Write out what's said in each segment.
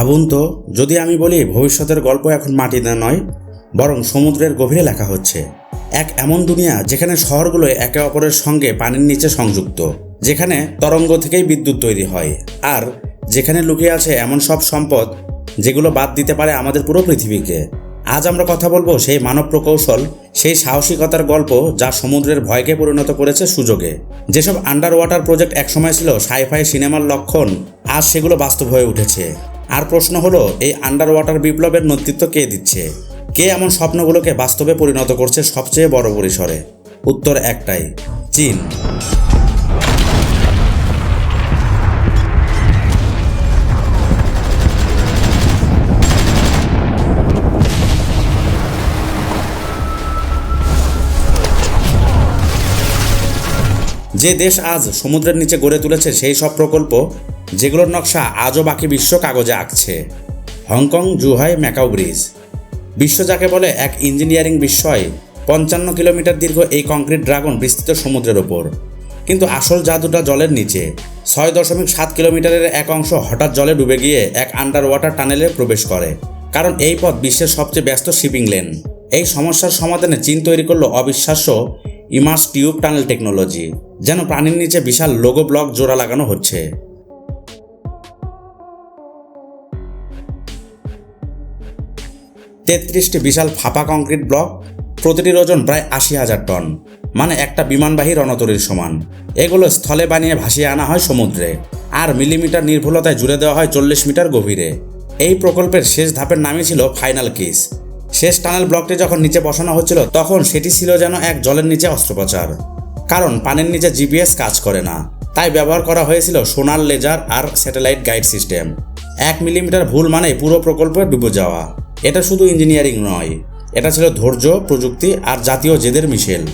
ভাবুন তো, যদি আমি বলি ভবিষ্যতের গল্প এখন মাটিতে নয়, বরং সমুদ্রের গভীরে লেখা হচ্ছে। এক এমন দুনিয়া যেখানে শহরগুলো একে অপরের সঙ্গে পানির নিচে সংযুক্ত, যেখানে তরঙ্গ থেকেই বিদ্যুৎ তৈরি হয়, আর যেখানে লুকিয়ে আছে এমন সব সম্পদ যেগুলো বাদ দিতে পারে আমাদের পুরো পৃথিবীকে। আজ আমরা কথা বলব সেই মানব প্রকৌশল, সেই সাহসিকতার গল্প যা সমুদ্রের ভয়কে পরিণত করেছে সুযোগে। যেসব আন্ডার ওয়াটার প্রজেক্ট একসময় ছিল সাইফাই সিনেমার লক্ষণ, আজ সেগুলো বাস্তব হয়ে উঠেছে। আর প্রশ্ন হলো, এই আন্ডার ওয়াটার বিপ্লবের নেতৃত্ব কে দিচ্ছে? কে এমন স্বপ্নগুলোকে বাস্তবে পরিণত করছে সবচেয়ে বড় পরিসরে? উত্তর একটাই, চীন। যে দেশ আজ সমুদ্রের নিচে গড়ে তুলেছে সেই সব প্রকল্প যেগুলোর নকশা আজও বাকি বিশ্ব কাগজে আঁকছে। Hong Kong, Zhuhai, Macau bridge. বিশ্ব যাকে বলে এক ইঞ্জিনিয়ারিং বিস্ময়, পঞ্চান্ন কিলোমিটার দীর্ঘ এই কংক্রিট ড্রাগন বিস্তৃত সমুদ্রের ওপর। কিন্তু আসল জাদুটা জলের নিচে। ছয় দশমিক সাত কিলোমিটারের এক অংশ হঠাৎ জলে ডুবে গিয়ে এক আন্ডার ওয়াটার টানেলে প্রবেশ করে। কারণ এই পথ বিশ্বের সবচেয়ে ব্যস্ত শিপিং লেন এই সমস্যার সমাধানে চীন তৈরি করল অবিশ্বাস্য ইমার্স টিউব টানেল টেকনোলজি যেন প্রাণীর নিচে বিশাল লোগো ব্লক জোড়া লাগানো হচ্ছে। তেত্রিশটি বিশাল ফাঁপা কংক্রিট ব্লক, প্রতিটির ওজন প্রায় আশি হাজার টন মানে একটা বিমানবাহী রণতরীর সমান। এগুলো স্থলে বানিয়ে ভাসিয়ে আনা হয় সমুদ্রে, আর মিলিমিটার নির্ভুলতায় জুড়ে দেওয়া হয় চল্লিশ মিটার গভীরে। এই প্রকল্পের শেষ ধাপের নামই ছিল ফাইনাল কিস। শেষ টানেল ব্লকটি যখন নিচে বসানো হচ্ছিল, তখন সেটি ছিল যেন এক জলের নিচে অস্ত্রোপচার। কারণ পানির নিচে জিপিএস কাজ করে না, তাই ব্যবহার করা হয়েছিল সোনার লেজার আর স্যাটেলাইট গাইড সিস্টেম। এক মিলিমিটার ভুল মানে পুরো প্রকল্পে ডুবে যাওয়া। এটা শুধু ইঞ্জিনিয়ারিং নয়, এটা ছিল ধৈর্য, প্রযুক্তি আর জাতীয় জেদের মিশেল।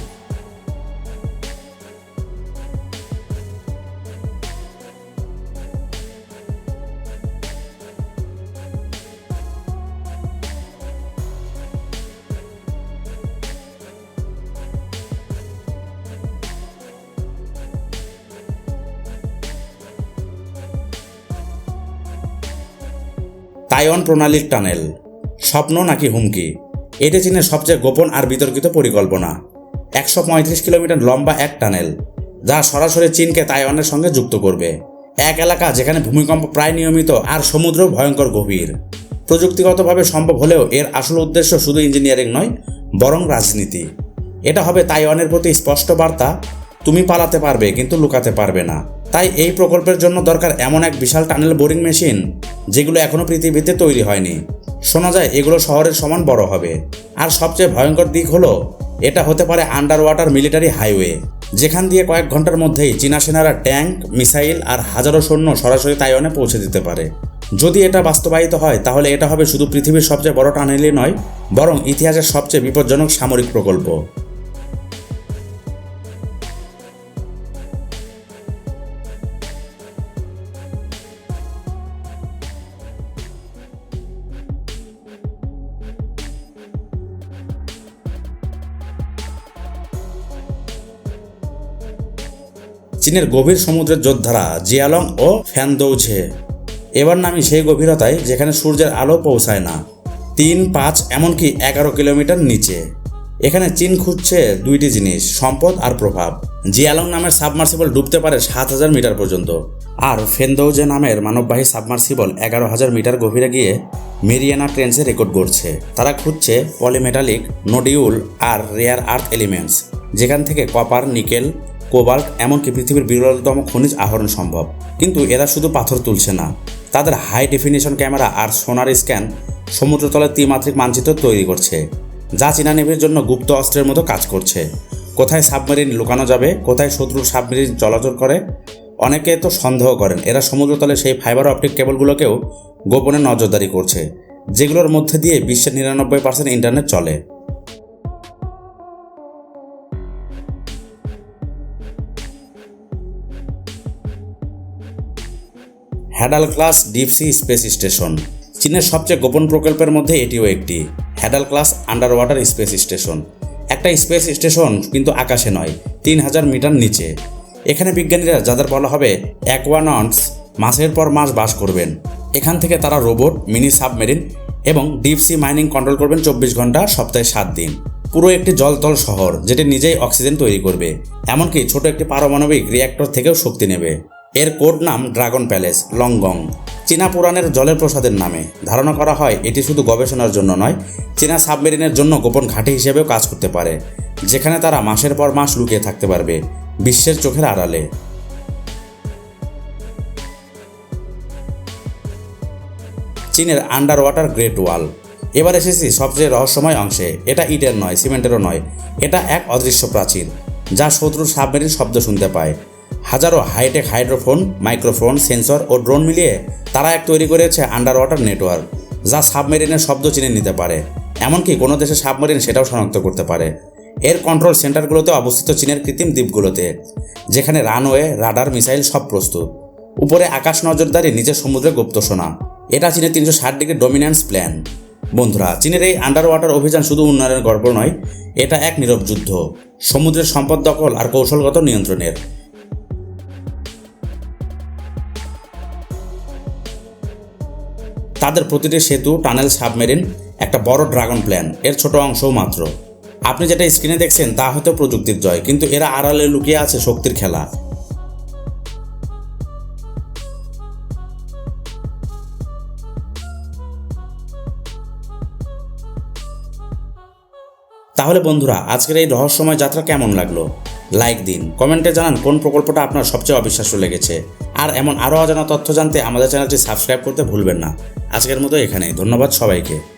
তাইওয়ান প্রণালীর টানেল। স্বপ্ন নাকি হুমকি? এটি চীনের সবচেয়ে গোপন আর বিতর্কিত পরিকল্পনা। একশো পঁয়ত্রিশ কিলোমিটার লম্বা এক টানেল, যা সরাসরি চীনকে তাইওয়ানের সঙ্গে যুক্ত করবে। এক এলাকা যেখানে ভূমিকম্প প্রায় নিয়মিত আর সমুদ্র ভয়ঙ্কর গভীর। প্রযুক্তিগতভাবে সম্ভব হলেও এর আসল উদ্দেশ্য শুধু ইঞ্জিনিয়ারিং নয়, বরং রাজনীতি। এটা হবে তাইওয়ানের প্রতি স্পষ্ট বার্তা, তুমি পালাতে পারবে, কিন্তু লুকাতে পারবে না। তাই এই প্রকল্পের জন্য দরকার এমন এক বিশাল টানেল বোরিং মেশিন, যেগুলো এখনও পৃথিবীতে তৈরি হয়নি। শোনা যায়, এগুলো শহরের সমান বড় হবে। আর সবচেয়ে ভয়ঙ্কর দিক হলো, এটা হতে পারে আন্ডার ওয়াটার মিলিটারি হাইওয়ে যেখান দিয়ে কয়েক ঘণ্টার মধ্যেই চীনা সেনারা ট্যাঙ্ক, মিসাইল আর হাজারো সৈন্য সরাসরি তাইওয়ানে পৌঁছে দিতে পারে। যদি এটা বাস্তবায়িত হয়, তাহলে এটা হবে শুধু পৃথিবীর সবচেয়ে বড় টানেলই নয়, বরং ইতিহাসের সবচেয়ে বিপজ্জনক সামরিক প্রকল্প। চীনের গভীর সমুদ্রের যোদ্ধারা জিয়ালং ও ফ্যানদৌঝে এবার নামি সেই গভীরতায় যেখানে সূর্যের আলো পৌঁছায় না। তিন পাঁচ এমনকি এগারো কিলোমিটার নিচে। এখানে চীন খুঁজছে দুইটি জিনিস, সম্পদ আর প্রভাব। জিয়ালং নামের সাবমার্সিবল ডুবতে পারে সাত হাজার মিটার পর্যন্ত। আর ফেন্দৌজে নামের মানববাহী সাবমার্সিবল এগারো হাজার মিটার গভীরে গিয়ে মেরিয়ানা ট্রেন্সে রেকর্ড করছে তারা খুঁজছে পলিমেটালিক, নোডিউল আর রেয়ার আর্থ এলিমেন্টস, যেখান থেকে কপার, নিকেল কোবাল্ট এমনকি পৃথিবীর বিরলতম খনিজ আহরণ সম্ভব। কিন্তু এরা শুধু পাথর তুলছে না। তাদের হাই ডেফিনিশন ক্যামেরা আর সোনার স্ক্যান সমুদ্রতলের ত্রিমাত্রিক মানচিত্র তৈরি করছে, যা চীনা নেভির জন্য গুপ্ত অস্ত্রের মতো কাজ করছে। কোথায় সাবমেরিন লুকানো যাবে, কোথায় শত্রুর সাবমেরিন চলাচল করে, অনেকে তো সন্দেহ করেন, এরা সমুদ্রতলে সেই ফাইবার অপটিক কেবলগুলোকেও গোপনে নজরদারি করছে, যেগুলোর মধ্যে দিয়ে বিশ্বের নিরানব্বই পার্সেন্ট ইন্টারনেট চলে। Hadal class deep sea space station. চীনের সবচেয়ে গোপন প্রকল্পের মধ্যে এটিও একটি। Hadal class under water space station. একটা স্পেস স্টেশন কিন্তু আকাশে নয়, তিন হাজার মিটার নিচে। এখানে বিজ্ঞানীরা যাদের বলা হবে অ্যাকোয়ানন্টস মাসের পর মাস বাস করবেন। এখান থেকে তারা রোবট, মিনি সাবমেরিন এবং ডিপ সি মাইনিং কন্ট্রোল করবেন চব্বিশ ঘণ্টা, সপ্তাহে সাত দিন। পুরো একটি জলতল শহর, যেটি নিজেই অক্সিজেন তৈরি করবে। এমনকি ছোট একটি পারমাণবিক রিয়্যাক্টর থেকেও শক্তি নেবে। এর কোড নাম ড্রাগন প্যালেস, লংগং। চীনা পুরাণের জলের প্রসাদের নামে। ধারণা করা হয়, এটি শুধু গবেষণার জন্য নয়, চীনা সাবমেরিনের জন্য গোপন ঘাঁটি হিসেবেও কাজ করতে পারে, যেখানে তারা মাসের পর মাস লুকিয়ে থাকতে পারবে, বিশ্বের চোখের আড়ালে। চীনের আন্ডার ওয়াটার গ্রেট ওয়াল। এবার এসেছি সবচেয়ে রহস্যময় অংশে। এটা ইটের নয়, সিমেন্টেরও নয়। এটা এক অদৃশ্য প্রাচীর, যা শত্রুর সাবমেরিন শব্দ শুনতে পায়। হাজারো high tech hydrophone, microphone, sensor ও ড্রোন মিলিয়ে তারা এক তৈরি করেছে আন্ডার ওয়াটার নেটওয়ার্ক, যা সাবমেরিনের শব্দ চিনে নিতে পারে। এমনকি কোনো দেশের সাবমেরিন সেটাও শনাক্ত করতে পারে। এর কন্ট্রোল সেন্টারগুলোতে অবস্থিত চীনের কৃত্রিম দ্বীপগুলোতে, যেখানে রানওয়ে, রাডার, মিসাইল সব প্রস্তুত। উপরে আকাশ নজরদারি নিচের সমুদ্রে গুপ্ত শোনা এটা চীনের তিনশো ষাট ডিগ্রি ডমিন্যান্স প্ল্যান। বন্ধুরা, চীনের এই আন্ডার ওয়াটার অভিযান শুধু উন্নয়নের গল্প নয়, এটা এক নীরব যুদ্ধ। সমুদ্রের সম্পদ দখল আর কৌশলগত নিয়ন্ত্রণের। তাদের প্রতিটি সেতু টানেল সাবমেরিন একটা বড় ড্রাগন প্ল্যান এর ছোট অংশও মাত্র। আপনি যেটা স্ক্রিনে দেখছেন, তা হয়তো প্রযুক্তির জয়, কিন্তু এরা আড়ালে লুকিয়ে আছে শক্তির খেলা। তাহলে বন্ধুরা, আজকের এই রহস্যময় যাত্রা কেমন লাগল? লাইক দিন। কমেন্টে জানান কোন প্রকল্পটা আপনার সবচেয়ে অবিশ্বাস্য লেগেছে। আর এমন আরও অজানা তথ্য জানতে আমাদের চ্যানেলটি সাবস্ক্রাইব করতে ভুলবেন না। আজকের মতো এখানেই। ধন্যবাদ সবাইকে।